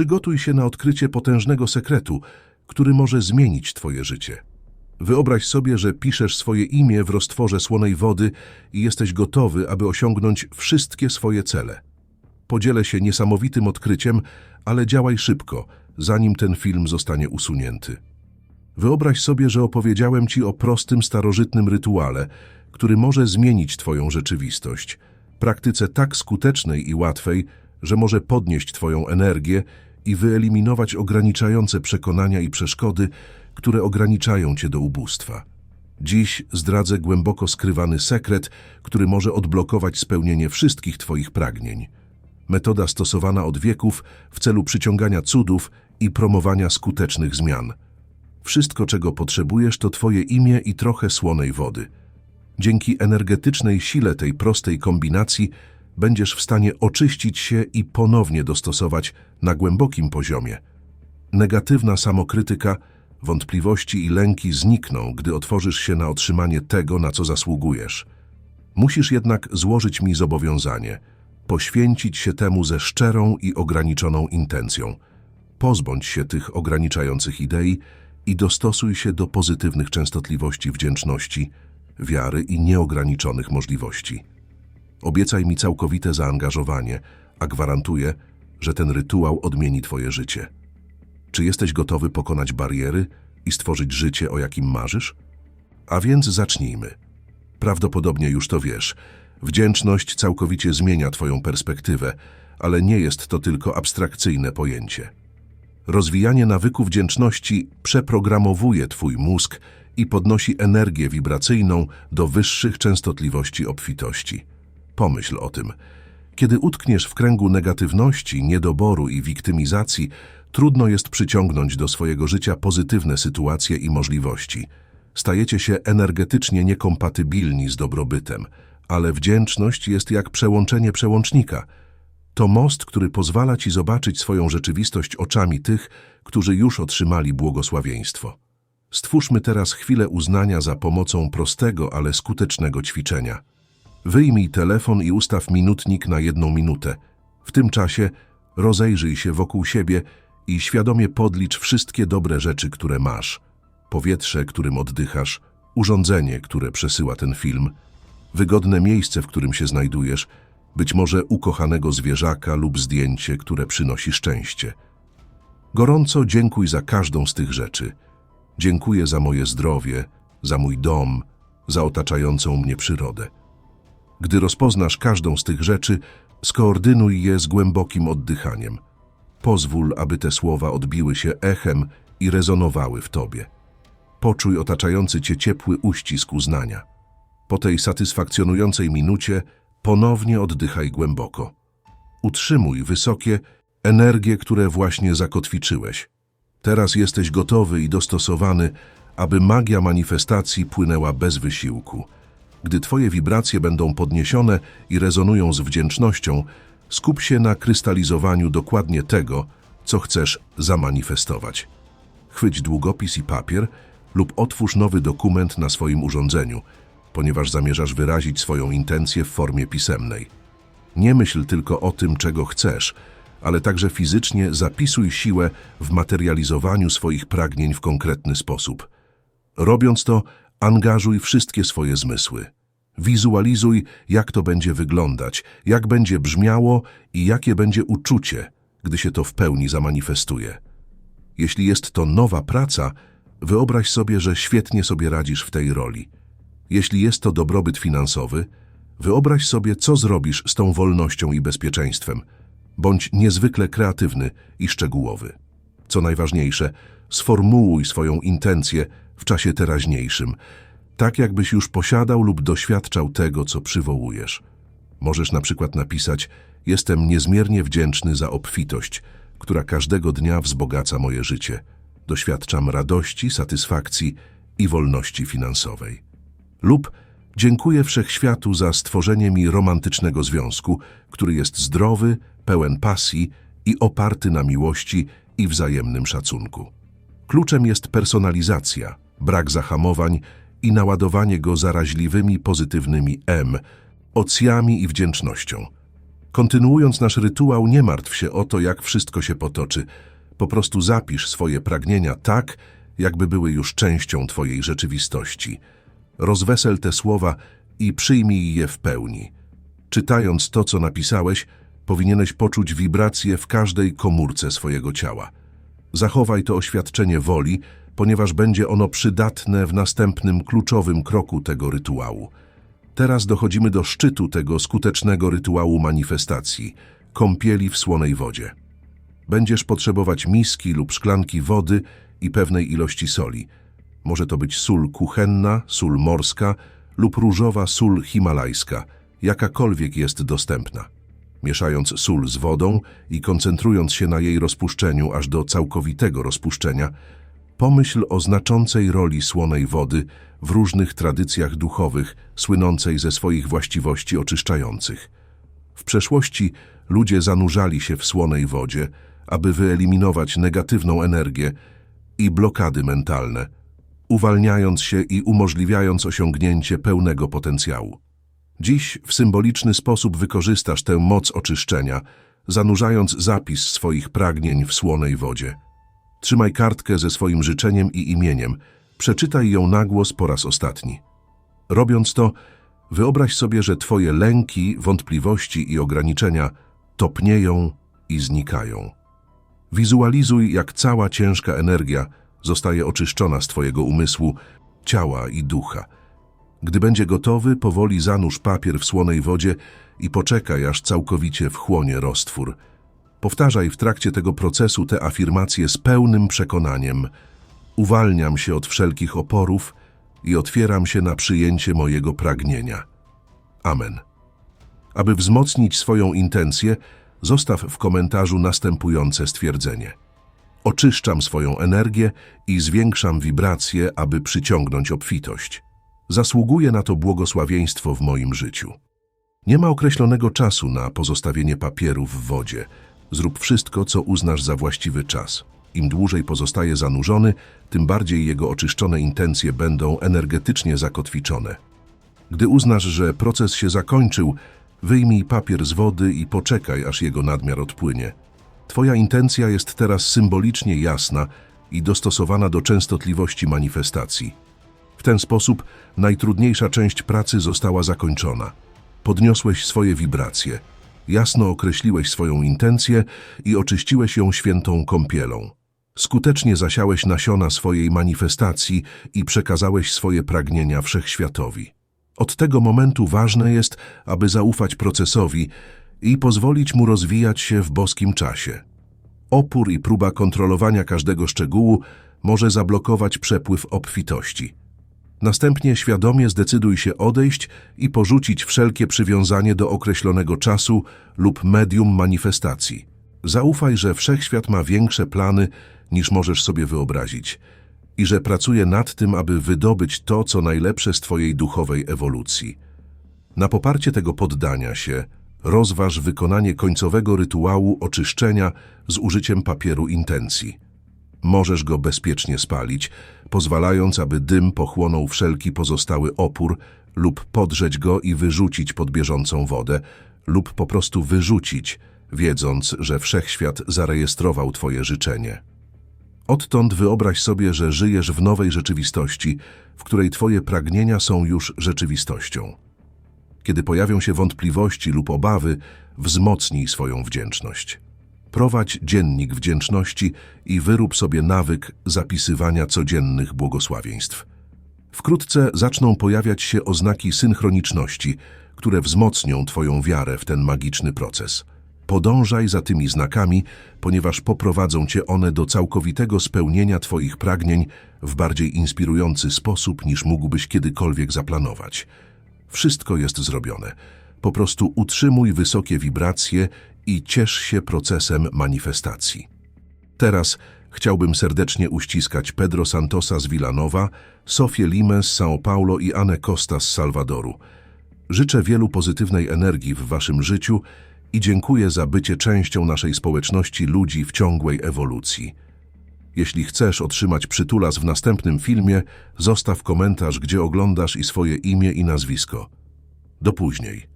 Przygotuj się na odkrycie potężnego sekretu, który może zmienić Twoje życie. Wyobraź sobie, że piszesz swoje imię w roztworze słonej wody i jesteś gotowy, aby osiągnąć wszystkie swoje cele. Podzielę się niesamowitym odkryciem, ale działaj szybko, zanim ten film zostanie usunięty. Wyobraź sobie, że opowiedziałem Ci o prostym, starożytnym rytuale, który może zmienić Twoją rzeczywistość. Praktyce tak skutecznej i łatwej, że może podnieść Twoją energię i wyeliminować ograniczające przekonania i przeszkody, które ograniczają Cię do ubóstwa. Dziś zdradzę głęboko skrywany sekret, który może odblokować spełnienie wszystkich Twoich pragnień. Metoda stosowana od wieków w celu przyciągania cudów i promowania skutecznych zmian. Wszystko, czego potrzebujesz, to Twoje imię i trochę słonej wody. Dzięki energetycznej sile tej prostej kombinacji będziesz w stanie oczyścić się i ponownie dostosować na głębokim poziomie. Negatywna samokrytyka, wątpliwości i lęki znikną, gdy otworzysz się na otrzymanie tego, na co zasługujesz. Musisz jednak złożyć mi zobowiązanie, poświęcić się temu ze szczerą i ograniczoną intencją. Pozbądź się tych ograniczających idei i dostosuj się do pozytywnych częstotliwości wdzięczności, wiary i nieograniczonych możliwości. Obiecaj mi całkowite zaangażowanie, a gwarantuję, że ten rytuał odmieni Twoje życie. Czy jesteś gotowy pokonać bariery i stworzyć życie, o jakim marzysz? A więc zacznijmy. Prawdopodobnie już to wiesz. Wdzięczność całkowicie zmienia Twoją perspektywę, ale nie jest to tylko abstrakcyjne pojęcie. Rozwijanie nawyku wdzięczności przeprogramowuje Twój mózg i podnosi energię wibracyjną do wyższych częstotliwości obfitości. Pomyśl o tym. Kiedy utkniesz w kręgu negatywności, niedoboru i wiktymizacji, trudno jest przyciągnąć do swojego życia pozytywne sytuacje i możliwości. Stajecie się energetycznie niekompatybilni z dobrobytem, ale wdzięczność jest jak przełączenie przełącznika. To most, który pozwala ci zobaczyć swoją rzeczywistość oczami tych, którzy już otrzymali błogosławieństwo. Stwórzmy teraz chwilę uznania za pomocą prostego, ale skutecznego ćwiczenia. Wyjmij telefon i ustaw minutnik na jedną minutę. W tym czasie rozejrzyj się wokół siebie i świadomie podlicz wszystkie dobre rzeczy, które masz. Powietrze, którym oddychasz, urządzenie, które przesyła ten film, wygodne miejsce, w którym się znajdujesz, być może ukochanego zwierzaka lub zdjęcie, które przynosi szczęście. Gorąco dziękuj za każdą z tych rzeczy. Dziękuję za moje zdrowie, za mój dom, za otaczającą mnie przyrodę. Gdy rozpoznasz każdą z tych rzeczy, skoordynuj je z głębokim oddychaniem. Pozwól, aby te słowa odbiły się echem i rezonowały w tobie. Poczuj otaczający cię ciepły uścisk uznania. Po tej satysfakcjonującej minucie ponownie oddychaj głęboko. Utrzymuj wysokie energie, które właśnie zakotwiczyłeś. Teraz jesteś gotowy i dostosowany, aby magia manifestacji płynęła bez wysiłku. Gdy Twoje wibracje będą podniesione i rezonują z wdzięcznością, skup się na krystalizowaniu dokładnie tego, co chcesz zamanifestować. Chwyć długopis i papier lub otwórz nowy dokument na swoim urządzeniu, ponieważ zamierzasz wyrazić swoją intencję w formie pisemnej. Nie myśl tylko o tym, czego chcesz, ale także fizycznie zapisuj siłę w materializowaniu swoich pragnień w konkretny sposób. Robiąc to, angażuj wszystkie swoje zmysły. Wizualizuj, jak to będzie wyglądać, jak będzie brzmiało i jakie będzie uczucie, gdy się to w pełni zamanifestuje. Jeśli jest to nowa praca, wyobraź sobie, że świetnie sobie radzisz w tej roli. Jeśli jest to dobrobyt finansowy, wyobraź sobie, co zrobisz z tą wolnością i bezpieczeństwem. Bądź niezwykle kreatywny i szczegółowy. Co najważniejsze, sformułuj swoją intencję w czasie teraźniejszym, tak jakbyś już posiadał lub doświadczał tego, co przywołujesz. Możesz na przykład napisać: Jestem niezmiernie wdzięczny za obfitość, która każdego dnia wzbogaca moje życie. Doświadczam radości, satysfakcji i wolności finansowej. Lub dziękuję wszechświatu za stworzenie mi romantycznego związku, który jest zdrowy, pełen pasji i oparty na miłości i wzajemnym szacunku. Kluczem jest personalizacja, brak zahamowań i naładowanie go zaraźliwymi, pozytywnymi M, ocjami i wdzięcznością. Kontynuując nasz rytuał, nie martw się o to, jak wszystko się potoczy. Po prostu zapisz swoje pragnienia tak, jakby były już częścią Twojej rzeczywistości. Rozwesel te słowa i przyjmij je w pełni. Czytając to, co napisałeś, powinieneś poczuć wibracje w każdej komórce swojego ciała. Zachowaj to oświadczenie woli, ponieważ będzie ono przydatne w następnym kluczowym kroku tego rytuału. Teraz dochodzimy do szczytu tego skutecznego rytuału manifestacji kąpieli w słonej wodzie. Będziesz potrzebować miski lub szklanki wody i pewnej ilości soli. Może to być sól kuchenna, sól morska lub różowa sól himalajska, jakakolwiek jest dostępna. Mieszając sól z wodą i koncentrując się na jej rozpuszczeniu aż do całkowitego rozpuszczenia, pomyśl o znaczącej roli słonej wody w różnych tradycjach duchowych, słynącej ze swoich właściwości oczyszczających. W przeszłości ludzie zanurzali się w słonej wodzie, aby wyeliminować negatywną energię i blokady mentalne, uwalniając się i umożliwiając osiągnięcie pełnego potencjału. Dziś w symboliczny sposób wykorzystasz tę moc oczyszczenia, zanurzając zapis swoich pragnień w słonej wodzie. Trzymaj kartkę ze swoim życzeniem i imieniem, przeczytaj ją na głos po raz ostatni. Robiąc to, wyobraź sobie, że twoje lęki, wątpliwości i ograniczenia topnieją i znikają. Wizualizuj, jak cała ciężka energia zostaje oczyszczona z twojego umysłu, ciała i ducha. Gdy będzie gotowy, powoli zanurz papier w słonej wodzie i poczekaj, aż całkowicie wchłonie roztwór. Powtarzaj w trakcie tego procesu te afirmacje z pełnym przekonaniem. Uwalniam się od wszelkich oporów i otwieram się na przyjęcie mojego pragnienia. Amen. Aby wzmocnić swoją intencję, zostaw w komentarzu następujące stwierdzenie. Oczyszczam swoją energię i zwiększam wibracje, aby przyciągnąć obfitość. Zasługuję na to błogosławieństwo w moim życiu. Nie ma określonego czasu na pozostawienie papieru w wodzie. Zrób wszystko, co uznasz za właściwy czas. Im dłużej pozostaje zanurzony, tym bardziej jego oczyszczone intencje będą energetycznie zakotwiczone. Gdy uznasz, że proces się zakończył, wyjmij papier z wody i poczekaj, aż jego nadmiar odpłynie. Twoja intencja jest teraz symbolicznie jasna i dostosowana do częstotliwości manifestacji. W ten sposób najtrudniejsza część pracy została zakończona. Podniosłeś swoje wibracje, jasno określiłeś swoją intencję i oczyściłeś ją świętą kąpielą. Skutecznie zasiałeś nasiona swojej manifestacji i przekazałeś swoje pragnienia wszechświatowi. Od tego momentu ważne jest, aby zaufać procesowi i pozwolić mu rozwijać się w boskim czasie. Opór i próba kontrolowania każdego szczegółu może zablokować przepływ obfitości. Następnie świadomie zdecyduj się odejść i porzucić wszelkie przywiązanie do określonego czasu lub medium manifestacji. Zaufaj, że wszechświat ma większe plany niż możesz sobie wyobrazić i że pracuje nad tym, aby wydobyć to, co najlepsze z Twojej duchowej ewolucji. Na poparcie tego poddania się, rozważ wykonanie końcowego rytuału oczyszczenia z użyciem papieru intencji. Możesz go bezpiecznie spalić, pozwalając, aby dym pochłonął wszelki pozostały opór lub podrzeć go i wyrzucić pod bieżącą wodę, lub po prostu wyrzucić, wiedząc, że wszechświat zarejestrował Twoje życzenie. Odtąd wyobraź sobie, że żyjesz w nowej rzeczywistości, w której Twoje pragnienia są już rzeczywistością. Kiedy pojawią się wątpliwości lub obawy, wzmocnij swoją wdzięczność. Prowadź dziennik wdzięczności i wyrób sobie nawyk zapisywania codziennych błogosławieństw. Wkrótce zaczną pojawiać się oznaki synchroniczności, które wzmocnią Twoją wiarę w ten magiczny proces. Podążaj za tymi znakami, ponieważ poprowadzą Cię one do całkowitego spełnienia Twoich pragnień w bardziej inspirujący sposób, niż mógłbyś kiedykolwiek zaplanować. Wszystko jest zrobione. Po prostu utrzymuj wysokie wibracje i ciesz się procesem manifestacji. Teraz chciałbym serdecznie uściskać Pedro Santosa z Villanowa, Sofię Limę z São Paulo i Anę Costa z Salwadoru. Życzę wielu pozytywnej energii w Waszym życiu i dziękuję za bycie częścią naszej społeczności ludzi w ciągłej ewolucji. Jeśli chcesz otrzymać przytulas w następnym filmie, zostaw komentarz, gdzie oglądasz i swoje imię i nazwisko. Do później.